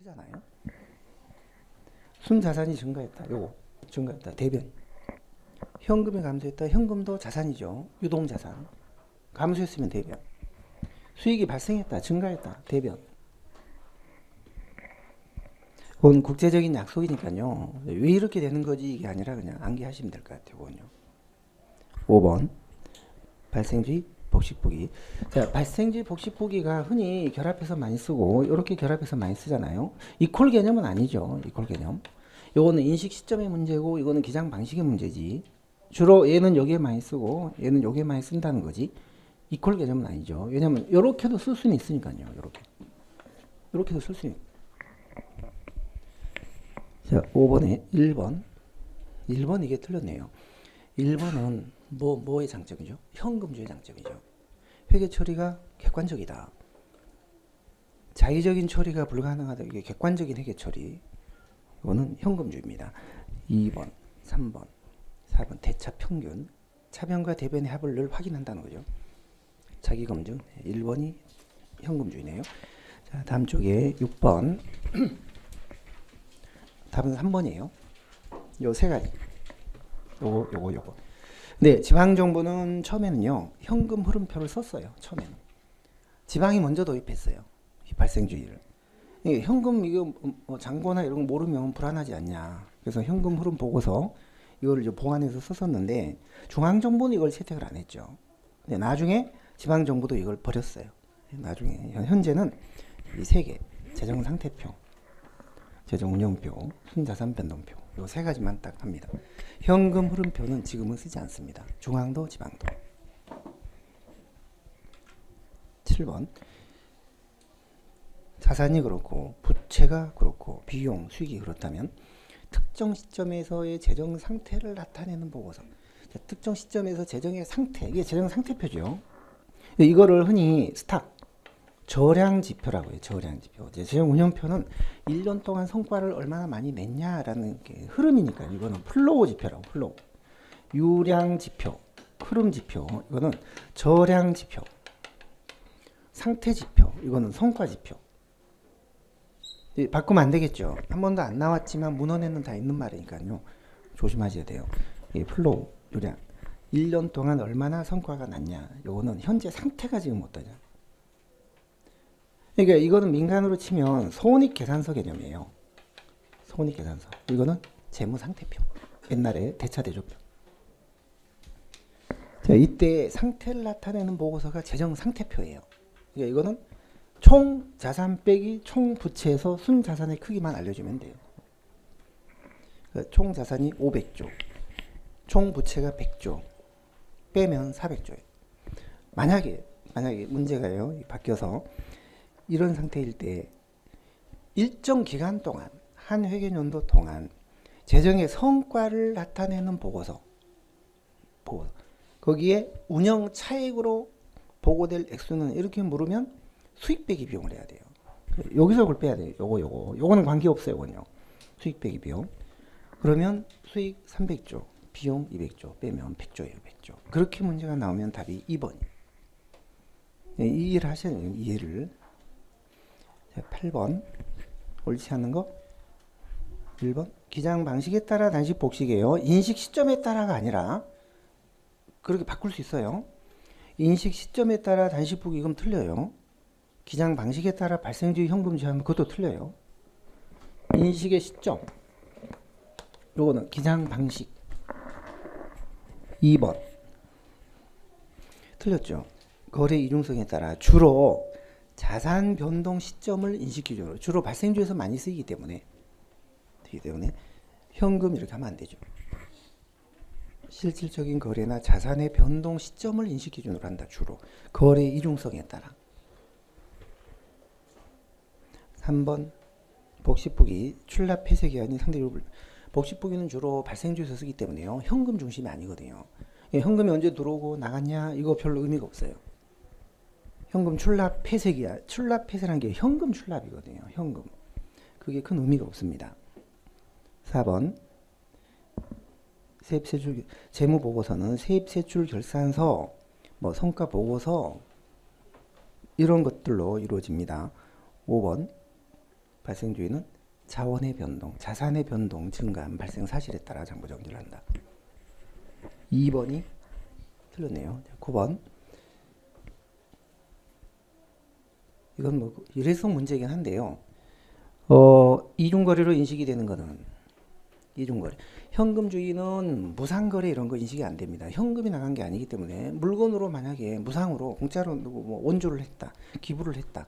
부채잖아요. 순자산이 증가했다. 요거 증가했다. 대변. 현금이 감소했다. 현금도 자산이죠. 유동자산. 감소했으면 대변. 수익이 발생했다. 증가했다. 대변. 그건 국제적인 약속이니까요. 왜 이렇게 되는 거지 이게 아니라 그냥 암기하시면 될 것 같아요. 그건요. 5번 발생주의 복식보기. 자, 발생주의 복식보기가 흔히 결합해서 많이 쓰고 이렇게 결합해서 많이 쓰잖아요. 이퀄 개념은 아니죠. 이퀄 개념. 요거는 인식 시점의 문제고 이거는 기장 방식의 문제지. 주로 얘는 여기에 많이 쓰고 얘는 여기에 많이 쓴다는 거지. 이퀄 개념은 아니죠. 왜냐면 이렇게도 쓸 수는 있으니까요. 이렇게. 이렇게도 쓸 수 있. 자, 5번에 1번. 1번 이게 틀렸네요. 1번은 뭐 뭐의 장점이죠? 현금주의 장점이죠. 회계 처리가 객관적이다. 자의적인 처리가 불가능하다. 이게 객관적인 회계 처리. 이거는 현금주의입니다. 2번, 3번, 4번 대차 평균, 차변과 대변의 합을 늘 확인한다는 거죠. 자기 검증. 1번이 현금주의네요. 자, 다음 쪽에 6번. 답은 3번이에요. 요 세 가지. 요거 요거 요거. 네, 지방 정부는 처음에는요. 현금 흐름표를 썼어요. 처음에는. 지방이 먼저 도입했어요. 이 발생주의를. 이게 현금 이거 뭐 잔고나 이런 거 모르면 불안하지 않냐. 그래서 현금 흐름 보고서 이거를 이제 보완해서 썼었는데 중앙 정부는 이걸 채택을 안 했죠. 근데 나중에 지방 정부도 이걸 버렸어요. 나중에 현재는 이 세 개 재정 상태표, 재정 운영표, 순자산 변동표 요 세 가지만 딱 합니다. 현금 흐름표는 지금은 쓰지 않습니다. 중앙도 지방도. 7번 자산이 그렇고 부채가 그렇고 비용, 수익이 그렇다면 특정 시점에서의 재정 상태를 나타내는 보고서. 자, 특정 시점에서 재정의 상태, 이게 재정 상태표죠. 이거를 흔히 스탁, 저량 지표라고 해요. 저량 지표. 이제 재정 운영표는 1년 동안 성과를 얼마나 많이 냈냐라는 게 흐름이니까 이거는 플로우 지표라고 플로우. 유량 지표, 흐름 지표. 이거는 저량 지표. 상태 지표. 이거는 성과 지표. 이 바꾸면 안 되겠죠. 한 번도 안 나왔지만 문헌에는 다 있는 말이니까요. 조심하셔야 돼요. 이 플로우, 유량. 1년 동안 얼마나 성과가 났냐. 요거는 현재 상태가 지금 어떠냐. 그러니까 이거는 민간으로 치면 손익 계산서 개념이에요. 손익 계산서. 이거는 재무 상태표. 옛날에 대차 대조표. 자, 이때 상태를 나타내는 보고서가 재정 상태표예요. 그러니까 이거는 총 자산 빼기 총 부채에서 순 자산의 크기만 알려주면 돼요. 그러니까 총 자산이 500조, 총 부채가 100조, 빼면 400조예요. 만약에 만약에 문제가요 바뀌어서 이런 상태일 때 일정 기간 동안 한 회계연도 동안 재정의 성과를 나타내는 보고서 보고서 거기에 운영 차익으로 보고될 액수는 이렇게 물으면 수익 빼기 비용을 해야 돼요. 여기서 그걸 빼야 돼요. 요거 요거 요거는 관계 없어요, 이건요. 수익 빼기 비용. 그러면 수익 300조, 비용 200조 빼면 100조예요, 100조. 그렇게 문제가 나오면 답이 2번이에요. 네, 이해를 하셔야 돼요, 이해를. 자, 8번. 옳지 않은 거? 1번. 기장 방식에 따라 단식 복식이에요. 인식 시점에 따라가 아니라 그렇게 바꿀 수 있어요. 인식 시점에 따라 단식 복이 틀려요. 기장 방식에 따라 발생주의 현금주의 하면 그것도 틀려요. 인식의 시점. 요거는 기장 방식. 2번. 틀렸죠. 거래 이중성에 따라 주로 자산 변동 시점을 인식 기준으로 주로 발생주에서 많이 쓰이기 때문에 되기 때문에 현금 이렇게 하면 안 되죠. 실질적인 거래나 자산의 변동 시점을 인식 기준으로 한다. 주로 거래 이중성에 따라. 3번 복식보기 출납 폐쇄 기한이 상대적으로 불- 복식보기는 주로 발생주에서 쓰기 때문에요. 현금 중심이 아니거든요. 예, 현금이 언제 들어오고 나갔냐 이거 별로 의미가 없어요. 현금 출납 폐쇄 기한 출납 폐쇄라는 게 현금 출납이거든요. 현금 그게 큰 의미가 없습니다. 4번 세입세출 재무 보고서는 세입세출 결산서 뭐 성과 보고서 이런 것들로 이루어집니다. 5번 발생주의는 자원의 변동, 자산의 변동 증가한 발생 사실에 따라 장부 정리를 한다. 2번이 틀렸네요. 9번. 이건 뭐 일회성 문제이긴 한데요. 어, 이중거래로 인식이 되는 거는 이중거래. 현금주의는 무상거래 이런 거 인식이 안 됩니다. 현금이 나간 게 아니기 때문에 물건으로 만약에 무상으로 공짜로 뭐 원조를 했다, 기부를 했다.